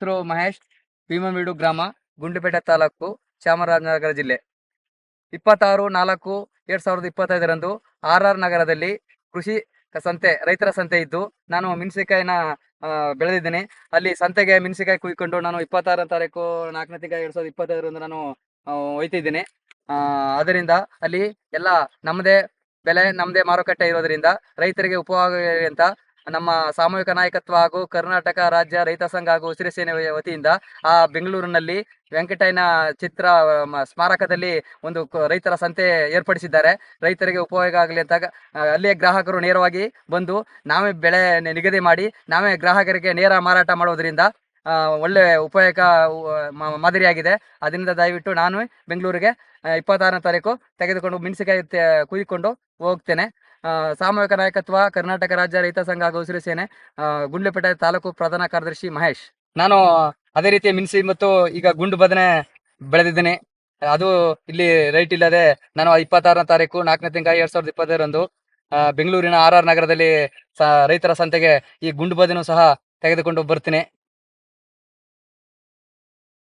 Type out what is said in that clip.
ಹೆಸರು ಮಹೇಶ್ ಭೀಮಮಿಡು ಗ್ರಾಮ ಗುಂಡ್ಲುಪೇಟೆ ತಾಲೂಕು, ಚಾಮರಾಜನಗರ ಜಿಲ್ಲೆ. ಇಪ್ಪತ್ತಾರು, ನಾಲ್ಕು, ಎರಡ್ ಸಾವಿರದ ಇಪ್ಪತ್ತೈದರಂದು ಆರ್ ಆರ್ ನಗರದಲ್ಲಿ ಕೃಷಿ ಸಂತೆ, ರೈತರ ಸಂತೆ ಇದ್ದು, ನಾನು ಮೆಣಸಿನಕಾಯಿನ ಬೆಳೆದಿದ್ದೇನೆ. ಅಲ್ಲಿ ಸಂತೆಗೆ ಮೆಣಸಿನಕಾಯಿ ಕುಯ್ಕೊಂಡು ನಾನು ಇಪ್ಪತ್ತಾರನೇ ತಾರೀಕು ನಾಲ್ಕನೇ ತಿಂಗಳ ಎರಡ್ ಸಾವಿರದ ಇಪ್ಪತ್ತೈದರಂದು ನಾನು ಒಯ್ತಿದ್ದೀನಿ. ಅದರಿಂದ ಅಲ್ಲಿ ಎಲ್ಲ ನಮ್ಮದೇ ಬೆಲೆ, ನಮ್ಮದೇ ಮಾರುಕಟ್ಟೆ ಇರೋದ್ರಿಂದ ರೈತರಿಗೆ ಉಪಯೋಗ ಅಂತ ನಮ್ಮ ಸಾಮೂಹಿಕ ನಾಯಕತ್ವ ಹಾಗೂ ಕರ್ನಾಟಕ ರಾಜ್ಯ ರೈತ ಸಂಘ ಹಾಗೂ ಹಸಿರು ಸೇನೆ ವತಿಯಿಂದ ಆ ಬೆಂಗಳೂರಿನಲ್ಲಿ ವೆಂಕಟಯ್ಯನ ಚಿತ್ರ ಸ್ಮಾರಕದಲ್ಲಿ ಒಂದು ರೈತರ ಸಂತೆ ಏರ್ಪಡಿಸಿದ್ದಾರೆ. ರೈತರಿಗೆ ಉಪಯೋಗ ಆಗಲಿ ಅಂತ ಅಲ್ಲೇ ಅಲ್ಲಿಯೇ ಗ್ರಾಹಕರು ನೇರವಾಗಿ ಬಂದು ನಾವೇ ಬೆಳೆ ನಿಗದಿ ಮಾಡಿ ನಾವೇ ಗ್ರಾಹಕರಿಗೆ ನೇರ ಮಾರಾಟ ಮಾಡೋದ್ರಿಂದ ಒಳ್ಳೆ ಉಪಯೋಗ ಮಾದರಿಯಾಗಿದೆ. ಅದರಿಂದ ದಯವಿಟ್ಟು ನಾನು ಬೆಂಗಳೂರಿಗೆ ಇಪ್ಪತ್ತಾರನೇ ತಾರೀಕು ತೆಗೆದುಕೊಂಡು ಮೆಣಸಿನಕಾಯಿ ತೆ- ಕುಯ್ಕೊಂಡು ಹೋಗ್ತೇನೆ. ಸಾಮೂಹಿಕ ನಾಯಕತ್ವ, ಕರ್ನಾಟಕ ರಾಜ್ಯ ರೈತ ಸಂಘ ಹಾಗೂ ಹಸಿರು ಸೇನೆ ಗುಂಡ್ಲುಪೇಟೆ ತಾಲೂಕು ಪ್ರಧಾನ ಕಾರ್ಯದರ್ಶಿ ಮಹೇಶ್. ನಾನು ಅದೇ ರೀತಿ ಮಿನ್ಸಿ ಮತ್ತು ಈಗ ಗುಂಡು ಬದನೆ ಬೆಳೆದಿದ್ದೀನಿ. ಅದು ಇಲ್ಲಿ ರೈಟ್ ಇಲ್ಲದೆ ನಾನು ಇಪ್ಪತ್ತಾರನೇ ತಾರೀಕು ನಾಲ್ಕನೇ ತಿಂಗಳ ಎರಡ್ ಸಾವಿರದ ಇಪ್ಪತ್ತೈದರಂದು ಬೆಂಗಳೂರಿನ ಆರ್ ಆರ್ ನಗರದಲ್ಲಿ ರೈತರ ಸಂತೆಗೆ ಈ ಗುಂಡು ಬದನು ಸಹ ತೆಗೆದುಕೊಂಡು ಬರ್ತೀನಿ.